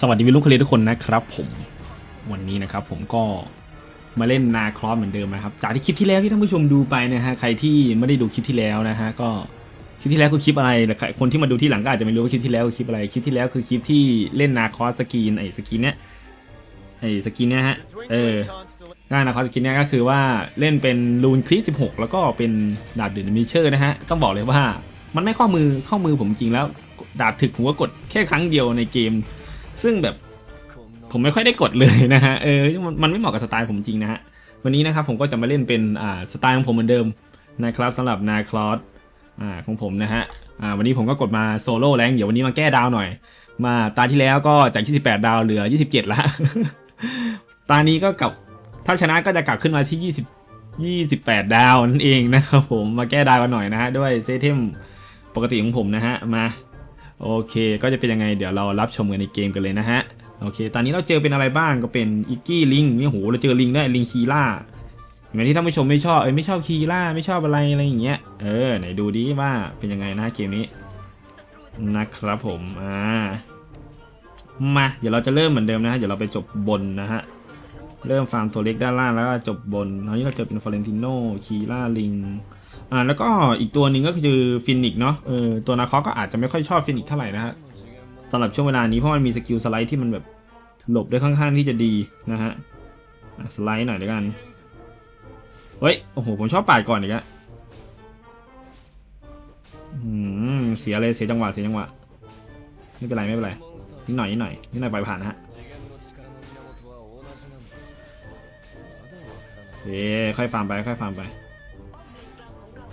สวัสดีวิลุคเลทุกคนนะครับผมวันนี้นะครับผมก็มาเล่นนาครอสเหมือนเดิมนะครับ จากที่คลิปที่แล้วที่ท่านผู้ชมดูไปนะฮะใครที่ไม่ได้ดูคลิปที่แล้วนะฮะก็คลิปที่แล้วคือคลิปอะไรคนที่มาดูที่หลังก็อาจจะไม่รู้ว่าคลิปที่แล้วคือคลิปอะไรคลิปที่แล้วคือคลิปที่เล่นนาครอสสกีนไอ้สกีนเนี้ยไอ้สกีนเนี้ยฮะเออง่ายนะครับสกินเนี้ยก็คือว่าเล่นเป็นลูนคลิส16 แล้วก็เป็นดาบเดือดมิเชอร์นะฮะต้องบอกเลยว่ามันไม่ข้อมือข้อมือผมจริงแล้ว ดาบถึกผมก็กดแค่ครั้งเดียวในเกม ซึ่งแบบผมไม่ค่อยได้กดเลยนะฮะเออมันไม่เหมาะกับสไตล์ผมจริงนะฮะวันนี้นะครับผมก็จะมาเล่นเป็นอ่าสไตล์ของผมเหมือนเดิมนะครับสำหรับนาคลอสอ่าของผมนะฮะอ่าวันนี้ผมก็กดมาโซโล่แรงเดี๋ยววันนี้มาแก้ดาวหน่อย มาตาที่แล้วก็จาก 28 ดาวเหลือ 27 ละตานี้ก็กลับถ้าชนะก็จะกลับขึ้นมาที่ 20 28 ดาวนั่นเองนะครับผมมาแก้ดาวกันหน่อยนะฮะด้วยเซตเทมปกติของผมนะฮะมา โอเค ก็จะเป็นยังไงเดี๋ยวเรารับชมกันในเกมกันเลยนะฮะ โอเค ตอนนี้เราเจอเป็นอะไรบ้างก็เป็นอิกกี้ลิงนี่โหเราเจอลิงได้ลิงคีล่าอย่างที่ท่านผู้ชมไม่ชอบเอ้ยไม่ชอบคีล่าไม่ชอบอะไรอะไรอย่างเงี้ย เออไหนดูดิว่าเป็นยังไงนะเกมนี้นะครับผม อ่า มา เดี๋ยวเราจะเริ่มเหมือนเดิมนะฮะ เดี๋ยวเราไปจบบนนะฮะ เริ่มฟาร์มตัวเล็กด้านล่างแล้วก็จบบนตอนนี้เราเจอเป็นฟลอเรนติโนคีล่าลิง อ่าแล้วก็อีกตัวหนึ่งก็คือฟินิกเนาะเออตัวนาคอก็อาจจะไม่ค่อยชอบฟินิกเท่าไหร่นะฮะสำหรับช่วงเวลานี้เพราะมันมีสกิลสไลด์ที่มันแบบหลบได้ค่อนข้างที่จะดีนะฮะอะสไลด์หน่อยด้วยกันเฮ้ยโอ้โหผมชอบปาดก่อนอีกอะอืมเสียเลยเสียจังหวะเสียจังหวะไม่เป็นไรไม่เป็นไรนิดหน่อยนิดหน่อยนิดหน่อยปล่อยผ่านนะฮะเอ้ค่อยฟาร์มไปค่อยฟาร์มไป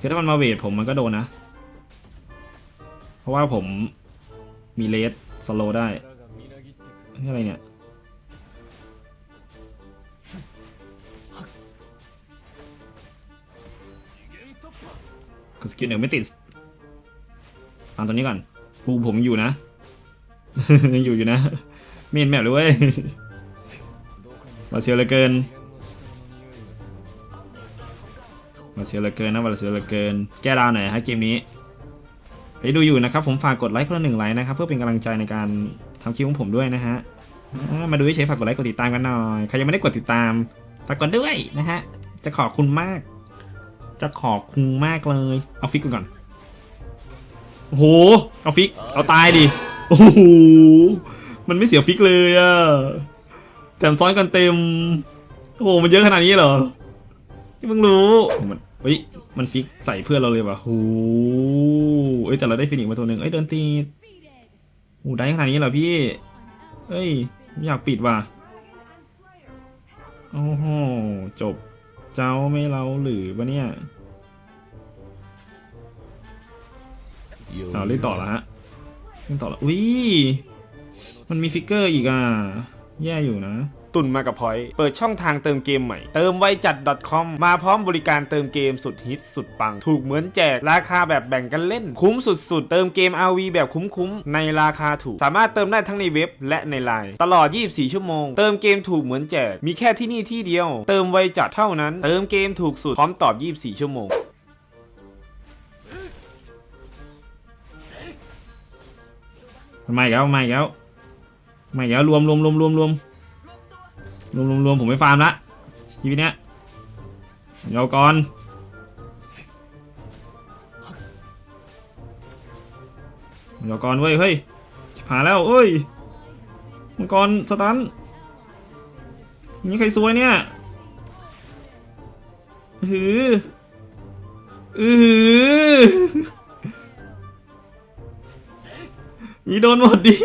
คือถ้ามันมาเวทผมมันก็โดนนะ เพราะว่าผมมีเลสสโลได้นี่อะไรเนี่ยคือสกิลหนึ่งไม่ติดฟาร์มตัวนี้ก่อนปูผมอยู่นะ ยังอยู่อยู่นะเมนแมปเลยเว้ยมาเซียวเหลือเกิน เสียเหลือเกินนะมาเสียเหลือเกิน แก้ดาวหน่อยฮะเกมนี้ไปดูอยู่นะครับผมฝากกดไลค์คนละหนึ่งไลค์นะครับเพื่อเป็นกำลังใจในการทำคลิปของผมด้วยนะฮะมาดูเฉยฝากกดไลค์กดติดตามกันหน่อยใครยังไม่ได้กดติดตามฝากกดด้วยนะฮะจะขอบคุณมาก จะขอบคุณมากเลยเอาฟิกก่อนโอ้โหเอาฟิกเอาตายดิโอ้โหมันไม่เสียฟิกเลยอะแถมซ้อนกันเต็มโอ้โหมันเยอะขนาดนี้เหรอเพิ่งรู้มัน เฮ้ย มันฟิกใส่เพื่อนเราเลยว่ะโอ้เอ้ยแต่เราได้ฟินิกมาตัวหนึ่งเอ้ยเดินตีดโอ้ได้ขนาดนี้เหรอพี่ เอ้ยไม่อยากปิดว่ะ โอ้โห จบ เจ้าไม่เราหรือวะเนี่ย เอาเล่นต่อแล้วฮะ เล่นต่อแล้วอุ้ย มันมีฟิกเกอร์อีกอะ แย่อยู่นะ ตุนมากับพอยต์เปิดช่องทางเติมเกมใหม่ เติมไวจัด .com มาพร้อมบริการเติมเกมสุดฮิตสุดปัง ถูกเหมือนแจก ราคาแบบแบ่งกันเล่น คุ้มสุดๆ เติมเกม RV แบบคุ้มๆ ในราคาถูก สามารถเติมได้ทั้งในเว็บและในไลน์ตลอด 24 ชั่วโมง เติมเกมถูกเหมือนแจก มีแค่ที่นี่ที่เดียว เติมไวจัดเท่านั้น เติมเกมถูกสุดพร้อมตอบ 24 ชั่วโมงมาอีกแล้วมาอีกแล้วมาอีกแล้วรวมรวมรวมรวมรวม รวมรวมผมไม่ฟาร์มละชีวิตเนี้ยเดี๋ยวก่อนเดี๋ยวก่อนเว้ยเฮ้ยผ่านแล้วเอ้ยมังกรสตันนี่ใครซวยเนี่ยอือหืออือหืออีโดนหมดดิ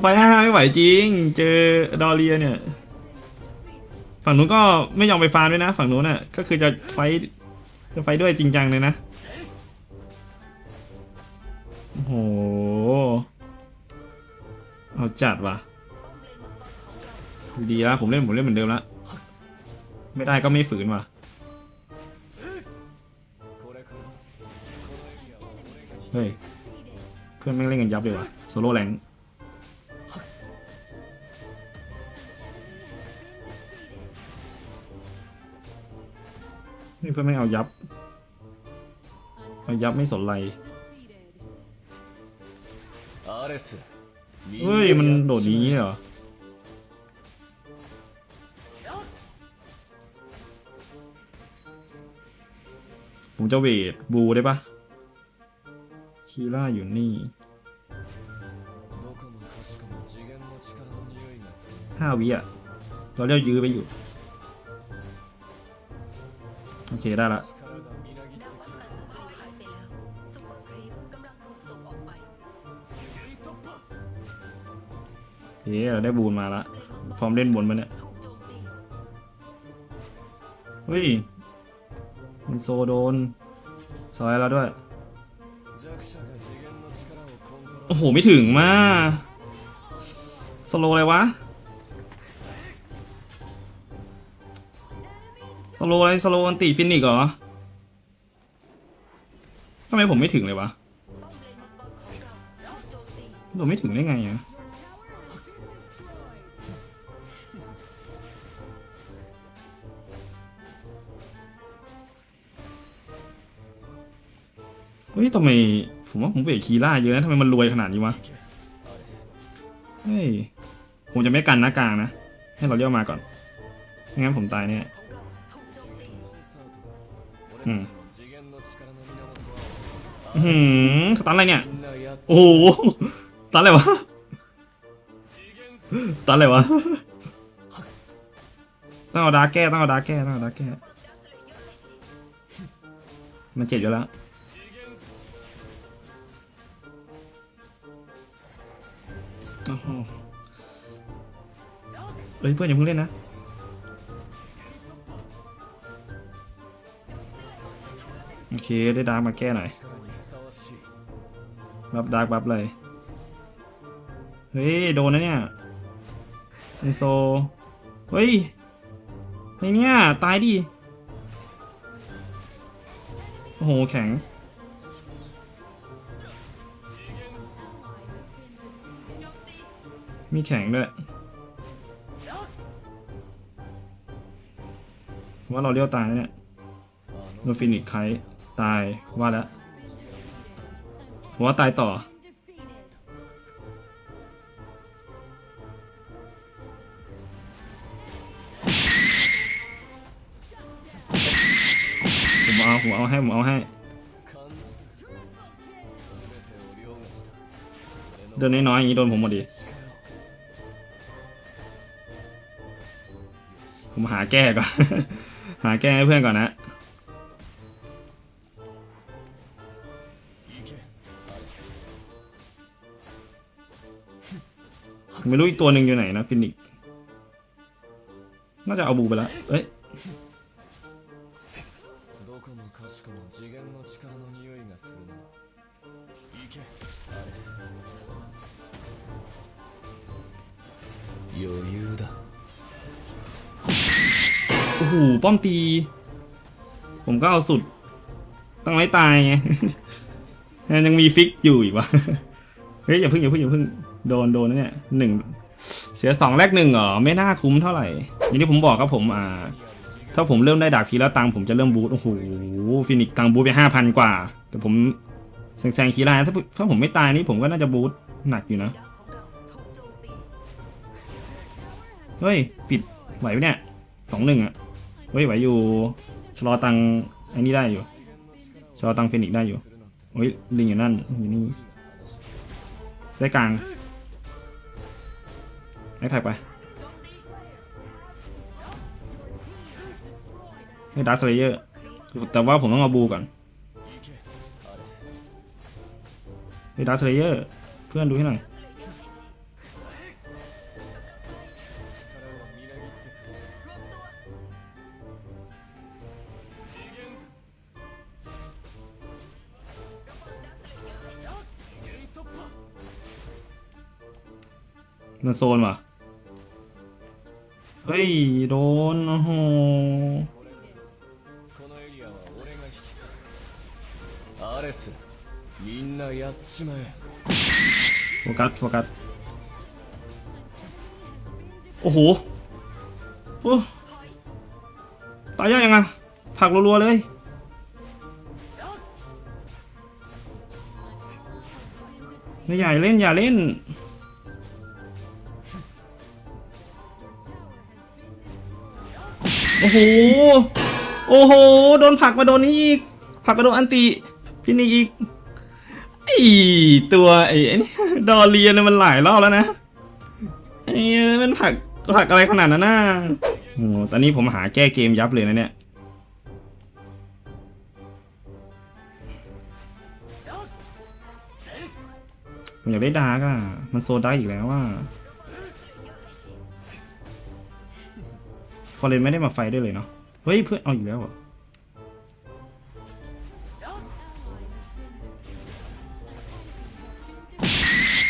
ไฟห้าไม่ไหวจริง เจอดอเรียเนี่ย ฝั่งนู้นก็ไม่ยอมไปฟาร์มด้วยนะ ฝั่งนู้นน่ะ ก็คือจะไฟจะไฟด้วยจริงจังเลยนะ โอ้โห เอาจัดว่ะ ดีแล้วผมเล่นผมเล่นเหมือนเดิมล้วไม่ได้ก็ไม่ฝืนว่ะเฮ้ย เพื่อนแม่งเล่นกันยับเลยว่ะโซโล่แรง นี่เพื่อนไม่เอายับ เอายับไม่สนไรเฮ้ย มันโดดนี้เหรอผมจะเวทบูได้ปะคีร่าอยู่นี่ห้าวิอะ เราเรียกยื้อไปอยู่ เคได้ละเย้เราได้บูนมาละพร้อมเล่นบนมาเนี่ยเฮ้ยมัโซโดนสอยเราด้วย โอ้โห ไม่ถึงมา สโลอะไรวะ โลอะไรสโลวันตีฟินิกเหรอทำไมผมไม่ถึงเลยวะโดนไม่ถึงได้ไงอะเฮ้ยทำไมผมว่าผมเวทคีล่าเยอะนะทำไมมันรวยขนาดนี้วะ เฮ้ย ผมจะไม่กันนะกลางนะ ให้เราเลี้ยวมาก่อน ไม่งั้นผมตายเนี่ย หืสตาร์อะไรเนี่ย โอ้โหสตาร์อะไรวะสตาร์อะไรวะต้องเอาดาแก้ต้องเอาดาแก้ต้องเอาดาแก้มันเจ็บอยู่แล้วเฮ้ยเพื่อนอย่าเพิ่งเล่นนะ โอเคได้ดาร์กมาแก้หน่อยบับดาร์กบับเลยเฮ้ยโดนนะเนี่ยไอโซเฮ้ยไอเนี่ยตายดิโอ้โหแข็งมีแข็งด้วยว่าเราเลี้ยวตายเนี่ยโนฟินิกไค ตายว่าแล้วผมว่าตายต่อ ผมเอาผมเอาให้ ผมเอาให้ เดินน้อยๆอย่างนี้โดนผมหมดดิ ผมหาแก้ก่อน หาแก้ให้เพื่อนก่อนนะ ไม่รู้อีกตัวหนึ่งอยู่ไหนนะฟินิกน่าจะเอาบูไปแล้วเอ้ยโอ้โหป้อมตี ผมก็เอาสุด ต้องไล่ตายไงยังมีฟิกอยู่อีกวะ เฮ้ยอย่าพึ่งอย่าพึ่งอย่าพึ่ง โดนโดนนะเนี่ยหนึ่งเสียสองแลกหนึ่งเหรอไม่น่าคุ้มเท่าไหร่อย่างที่ผมบอกครับผมอ่า ถ้าผมเริ่มได้ดาบคีแล้วตังผมจะเริ่มบูทโอ้โหฟินิกซ์ตังบูทไปห้าพันกว่า แต่ผมแซงแซงคีร่าถ้าถ้าผมไม่ตายนี่ผมก็น่าจะบูทหนักอยู่นะเฮ้ยปิดไหวปะเนี่ยสองหนึ่งอะเฮ้ยไหวอยู่ชะลอตังไอ้นี่ได้อยู่ชะลอตังฟินิกซ์ได้อยู่เฮ้ยลิงอยู่นั่นอยู่นี่ได้กลาง ไอคแท็กไปนี่ดาร์สเลเยอร์แต่ว่าผมต้องมาบูก่อนนี่ดาร์สเลเยอร์เพื่อนดูให้หน่อยมันโซนว่ะ เฮ้ย โดน โอ้โหโฟกัสโฟกัสโอ้โหโอ้ตายยากยังไงผักรัวๆเลยอย่าเล่นอย่าเล่น อ้โห โอ้โห โดนผักมาโดนนี้อีก ผักมาโดนอันติฟินิกอีกไอตัวไอ้ไอ้นี่ดอเรียนเนี่ยมันหลายรอบแล้วนะไอ้มันผักผักอะไรขนาดนั้นน่ะโอ้ตอนนี้ผมหาแก้เกมยับเลยนะเนี่ยอยากได้ดาร์กอะ มันโซดาร์กอีกแล้วว่า อร์เรนไม่ได้มาไฟด้วยเลยเนาะเฮ้ยเพื่อนเอาอีกแล้วเหรอ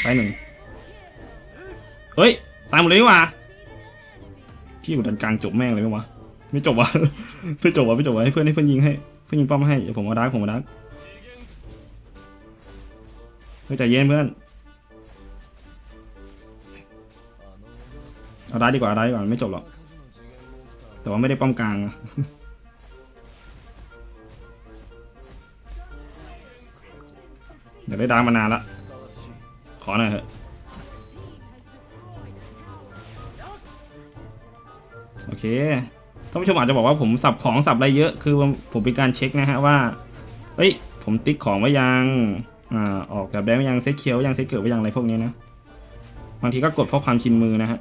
ไปหนึ่งเฮ้ย ตายหมดเลยว่าพี่อยู่ดันกลางจบแม่งเลยวะไม่จบวะไม่จบวะไม่จบวะให้เพื่อนให้เพื่อนยิงให้เพื่อนยิงป้อมให้เดี๋ยวผมเอาดาร์กผมเอาดาร์กเฮ้ยใจเย็นเพื่อนเอาได้ดีกว่าเอาได้ดีกว่าไม่จบหรอก แต่ว่าไม่ได้ป้อมกลางอะเดี๋ยวได้ดาร์มานานละ ขอหน่อยเถอะโอเคท่านผู้ชมอาจจะบอกว่าผมสับของสับอะไรเยอะ คือผมเป็นการเช็คนะฮะว่า เฮ้ย ผมติ๊กของไว้ยังอ่าออกแบบแบงค์ไว้ยังเซ็ตเคียวไว้ยังเซ็ตเกิดไว้ยังอะไรพวกนี้นะ บางทีก็กดเพราะความชินมือนะฮะ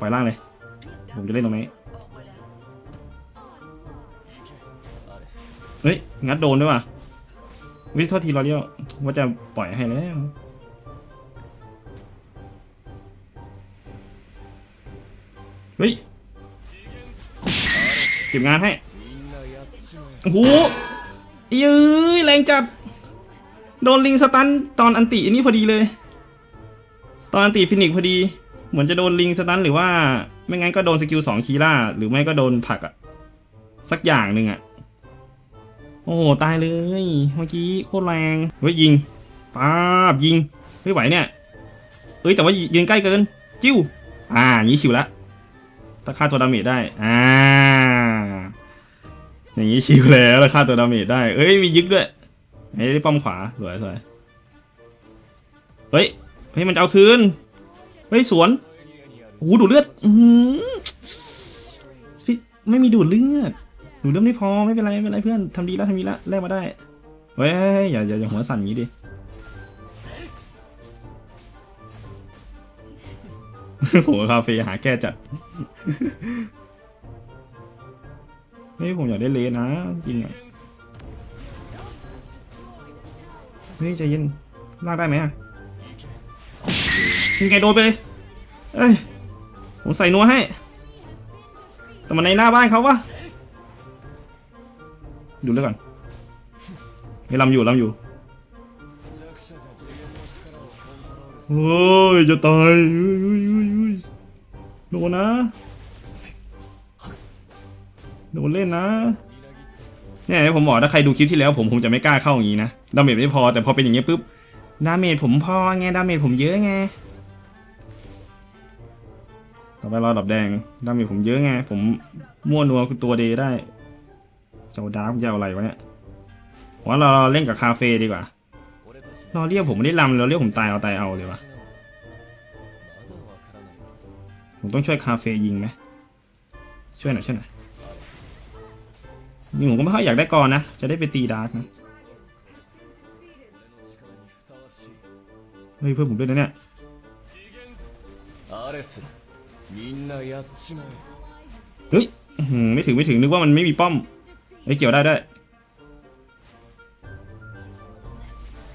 ปล่อยล่างเลย ผมจะเล่นตรงนี้ เฮ้ย งัดโดนด้วยว่ะวิโทษทีเราเรียวว่าจะปล่อยให้แล้วเฮ้ยเก็บงานให้ โอ้โหยื้อแรงจับโดนลิงสตันตอนอันตีอันนี้พอดีเลย ตอนอันตีฟินิกพอดี เหมือนจะโดนลิงสตันหรือว่า ไม่งั้นก็โดนสกิลสองคีล่า หรือไม่ก็โดนผลักอะสักอย่างหนึ่งอะโอ้โห ตายเลย เมื่อกี้โคตรแรงเฮ้ยยิงป้าบยิง ไม่ไหวเนี่ย เอ้ยแต่ว่ายืนใกล้เกิน จิ้ว อ่าอย่างนี้ชิวละถ้าฆ่าตัวดาเมจได้ อ่า อย่างนี้ชิวแล้วแล้วฆ่าตัวดาเมจได้ เอ้ยมียึกด้วยไอ้ป้อมขวา สวยสวยเฮ้ย เฮ้ยมันจะเอาคืน เฮ้ยสวน โอ้โหดูดเลือดอือหือพี่ไม่มีดูดเลือดดูดเลือดไม่พอไม่เป็นไรไม่เป็นไรเพื่อนทำดีแล้วทำดีแล้วแลกมาได้เฮ้ยอย่าอย่าอย่าหัวสั่นอย่างนี้ดิผมกับคาเฟ่หาแก้จัดเฮ้ยผมอยากได้เลนนะจริงอะเฮ้ยใจเย็นลากได้ไหมอะยังไงโดนไปเลยเอ้ย ผมใส่นัวให้ แต่มันในหน้าบ้านเขาวะดูด้วยก่อนมีลำอยู่ลำอยู่ โอ้ย จะตายโดนนะ โดนเล่นนะ เนี่ยผมบอกถ้าใครดูคลิปที่แล้ว ผมคงจะไม่กล้าเข้าอย่างนี้นะ ดาเมจไม่พอแต่พอเป็นอย่างเงี้ยปุ๊บ ดาเมจผมพอไง ดาเมจผมเยอะไง่อไปรอดับแดงดาเมจผมเยอะไง ผมมั่วนัวคือตัวเดได้เจ้าดาร์กจะเอาอะไรวะเนี่ยว่าเราเล่นกับคาเฟ่ดีกว่าเราเรียกผมไม่ได้ลำเราเรียกผมตายเอาตายเอาเลยวะผมต้องช่วยคาเฟ่ยิงไหมช่วยหน่อยช่วยหน่อยนี่ผมก็ไม่ค่อยอยากได้กรนะ จะได้ไปตีดาร์กนะเฮ้ยเพื่อนผมด้วยนะเนี่ย เฮ้ยไม่ถึงไม่ถึงนึกว่ามันไม่มีป้อมไอ้เกี่ยวได้ด้วย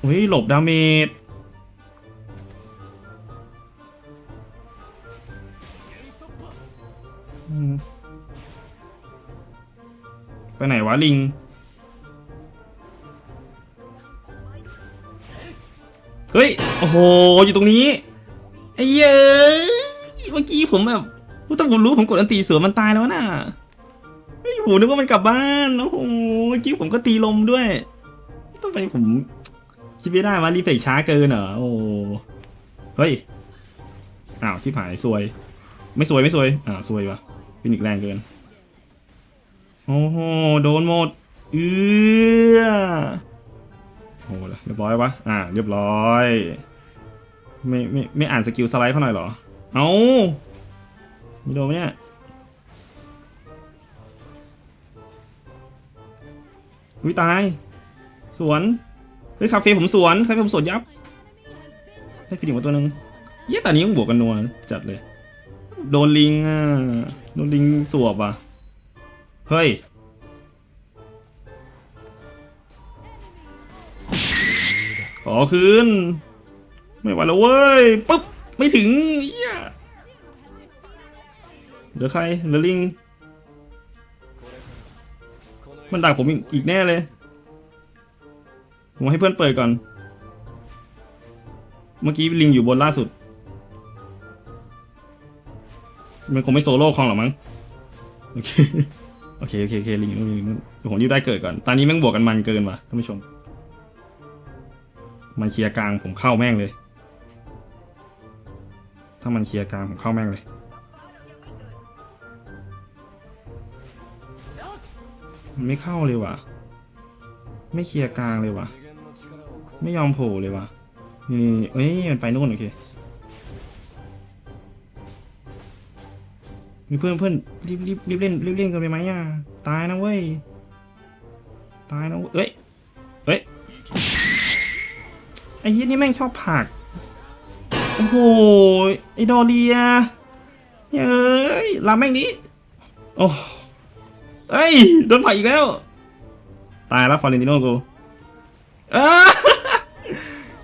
เฮ้ยหลบดาเมจไปไหนวะลิงเฮ้ย โอ้โห อยู่ตรงนี้ไอ้เหี้ย มื่อกี้ผมแบบถ้าผมรู้ผมกดอันตีเสือมันตายแล้วน่ะไอ้ยผมนึกว่ามันกลับบ้านโอ้โหเมื่อกี้ผมก็ตีลมด้วยทำไมผมคิดไม่ได้ว่ารีเฟกช้าเกินเหรอโอ้เฮ้ยอ้าวที่ผายซวย ไม่ซวยไม่ซวยอ่าวซวยวะฟินิกแรงเกินโอ้โหโดนหมดเอือโหเรียบร้อยปะอ่า เรียบร้อย ไม่ไม่ไม่อ่านสกิลสไลด์เขาหน่อยเหรอ เอามีโดนไหมเนี่ยวิตาย สวนเฮ้ยคาเฟ่ผมสวนคาเฟ่ผมสวนยับให้ฟิลิปมาตัวหนึ่งเย้ยตอนนี้ต้องบวกกันนัวจัดเลย โดนลิงอะโดนลิงสวบอะ เฮ้ยขอคืน ไม่ไหวแล้วเว้ยปุ๊บ ไม่ถึงเหี้ เหลือใครเหลือลิง มันดักผมอีกแน่เลย ผมให้เพื่อนเปิดก่อน เมื่อกี้ลิงอยู่บนล่าสุด มันคงไม่โซโล่คลองหรอมั้ง โอเค โอเค โอเค ลิงลิงอยู่นู่นเดี๋ยวผมรีบได้เกิดก่อน ตอนนี้แม่งบวกกันมันเกินว่ะท่านผู้ชม มันเคลียร์กลางผมเข้าแม่งเลย ถ้ามันเคลียร์กลางผมเข้าแม่งเลย มันไม่เข้าเลยว่ะ ไม่เคลียร์กลางเลยว่ะ ไม่ยอมโผล่เลยว่ะ นี่เอ้ยมันไปนู่นโอเคมีเพื่อนเพื่อนรีบรีบรีบเล่นรีบเล่นกันไปไหมอะ ตายนะเว้ย ตายนะเอ้ยเอ้ยไอ้ยี่นี่แม่งชอบผัก โอ้โห ไอ้ดอเรียเฮ้ยลาแม่งนี้ โอ้ เอ้ยโดนผลัอีกแล้ว ตายแล้วฟอร์เรนติโน่กู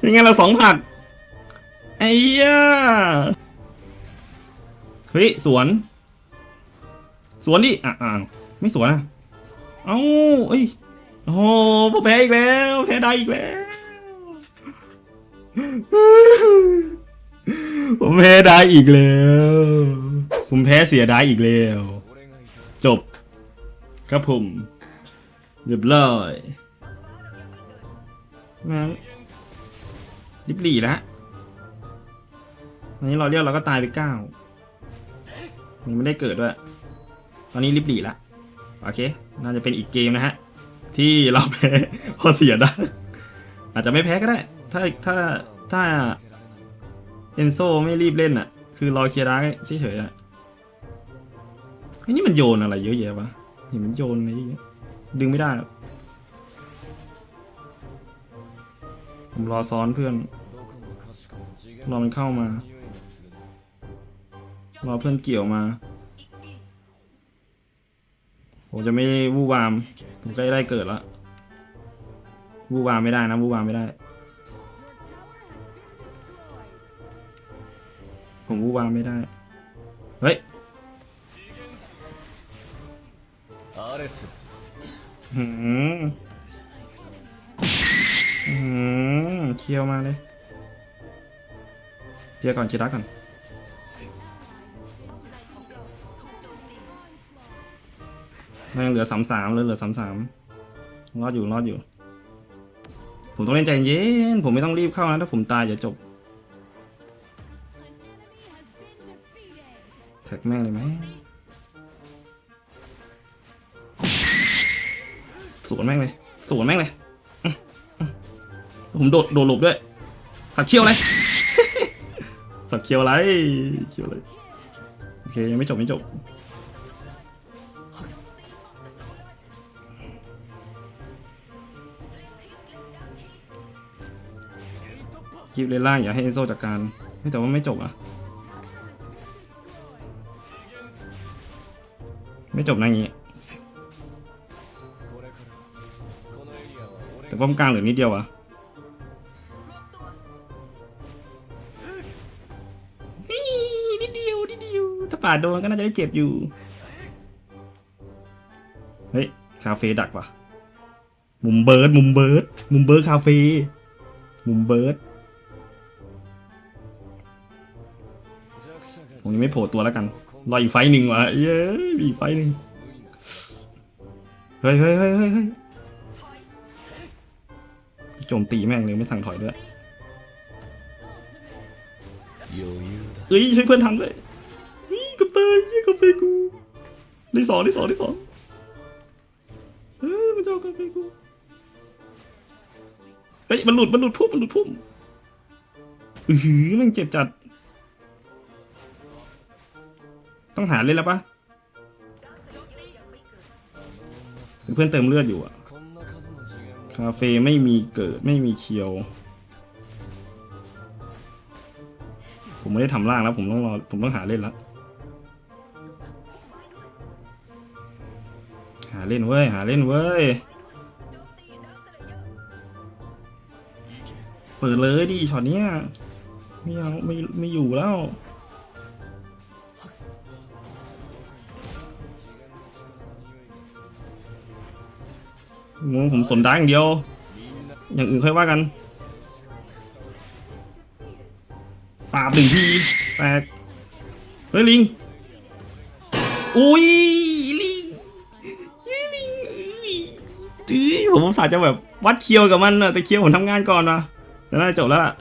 ยังไงเราสองผัดไอ้ย่าเฮ้ยสวน สวนดิอะอะไม่สวนอะเอ้าเอ้ยโอ้โอแพ้อีกแล้วแพ้ได้อีกแล้ว ผมแพ้ได้อีกแล้ว ผมแพ้เสียได้อีกแล้ว จบ ครับผม เรียบร้อยนะริบหลี่แล้วตอนนี้เราเรียกเราก็ตายไปเก้ามันไม่ได้เกิดด้วย ตอนนี้ริบหลี่แล้วโอเค น่าจะเป็นอีกเกมนะฮะ ที่เราแพ้พอเสียดังอาจจะไม่แพ้ก็ได้ ถ้าถ้าถ้าเอนโซไม่รีบเล่นอะ คือรอเคลียร์ร้าเฉยๆอะนี่มันโยนอะไรเยอะแยะวะ เห็นมันโยนอะไรอย่างเงี้ยดึงไม่ได้ ผมรอซ้อนเพื่อน รอมันเข้ามา รอเพื่อนเกี่ยวมา ผมจะไม่วูบาม ผมใกล้ได้เกิดละวูบามไม่ได้นะวูบามไม่ได้ ผมวูบามไม่ได้ เฮ้ย หืมหืมเคียวมาเลยเคียร์ก่อนเคลียร์ดักก่อนยังเหลือสามสามเลยเหลือสามสามรอดอยู่รอดอยู่ ผมต้องเล่นใจเย็น ผมไม่ต้องรีบเข้านะถ้าผมตายจะจบแท็กแม่งเลยไหม สวนแม่งเลยสวนแม่งเลยผมโดดโดดหลบด้วยสักเคี้ยวเลยสักเคี้ยวอะไรเคี้ยวเลยโอเคยังไม่จบไม่จบคลิปเลนล่างอย่าให้เอนโซจัดการแต่ว่าไม่จบอะ ไม่จบนะอย่าง ป้อมกลางเหลือนิดเดียววะนิดเดียวนิดเดียวถ้าป่าโดนก็น่าจะได้เจ็บอยู่ เฮ้ย คาเฟ่ดักวะมุมเบิร์ด มุมเบิร์ด มุมเบิร์ดคาเฟ่ มุมเบิร์ดผมยังไม่โผล่ตัวแล้วกัน รออีกไฟหนึ่งวะเย้อีกไฟหนึ่งเฮ้ยเฮ้ยเฮ้ยเฮ้ย โจมตีแม่งเลยไม่สั่งถอยด้วยเอ้ยช่วยเพื่อนทำเลยกับเตยยี่กับเฟกูได้สองได้สองได้สองเฮ้ยมันจะเอากับเฟกูเฮ้ยมันหลุดมันหลุดพุ่มมันหลุดพุ่มอือหือมันเจ็บจัด ต้องหาเล่นแล้วปะเพื่อนเติมเลือดอยู่อะ คาเฟ่ไม่มีเกิดไม่มีเคียว ผมไม่ได้ทำล่างแล้ว ผมต้องรอผมต้องหาเล่นแล้วหาเล่นเว้ย หาเล่นเว้ย เปิดเลยดิช็อตเนี้ยไม่เอาไม่ไม่อยู่แล้ว งงผมสนดังอย่างเดียว อย่างอื่นค่อยว่ากันปาบหนึ่งทีแตกเฮ้ยลิง อุ้ยลิงลิงเอ้ยเอ้ยผมสาจะแบบวัดเคียวกับมันนะแต่เคียวผมทำงานก่อนนะแต่น่าจบแล้วล่ะ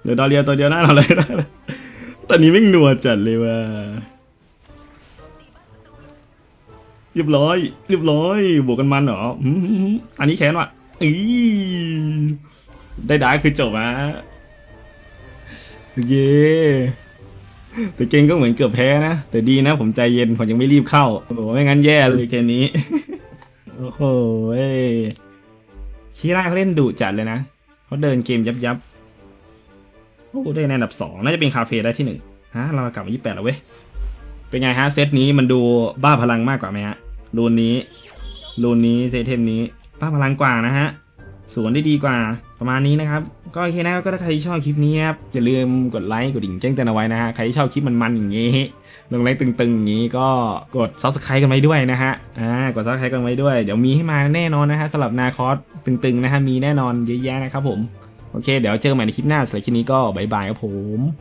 เหลือดอเรียตัวเดียวหน้าเราเลยตอนนี้ไม่งนัวจัดเลยว่ะ รียบร้อย เรียบร้อย บวกกันมันเหรออืมอันนี้แค้นว่ะอีได้ดาคือจบอะเย้แต่เกมก็เหมือนเกือบแพ้นะ แต่ดีนะผมใจเย็น ผมยังไม่รีบเข้าโอ้ไม่งั้นแย่เลยเกมนี้ โอ้โหเว้ยคีร่าเขาเล่นดุจัดเลยนะเขาเดินเกมยับยับโอ้ได้ในอันดับสองน่าจะเป็นคาเฟ่ได้ที่หนึ่งฮะ เรากลับมายี่แปดแล้วเว้ย เป็นไงฮะ เซตนี้มันดูบ้าพลังมากกว่าไหมฮะ รูนนี้รูนนี้เซตเทมนี้บ้าพลังกว่านะฮะสวนได้ดีกว่าประมาณนี้นะครับ ก็โอเคนะครับก็ถ้าใครชอบคลิปนี้นะครับอย่าลืมกดไลค์กดดิ่งแจ้งเตือนเอาไว้นะฮะใครที่ชอบคลิปมันๆอย่างนี้ลงไลค์ตึงๆอย่างนี้ก็กด subscribe กันไว้ด้วยนะฮะอ่ากด subscribe กันไว้ด้วยเดี๋ยวมีให้มาแน่นอนนะฮะสำหรับนาคอสตึงๆนะฮะมีแน่นอนเยอะแยะนะครับผมโอเค เดี๋ยวเจอกันใหม่ในคลิปหน้าสำหรับคลิปนี้ก็บายบายครับผม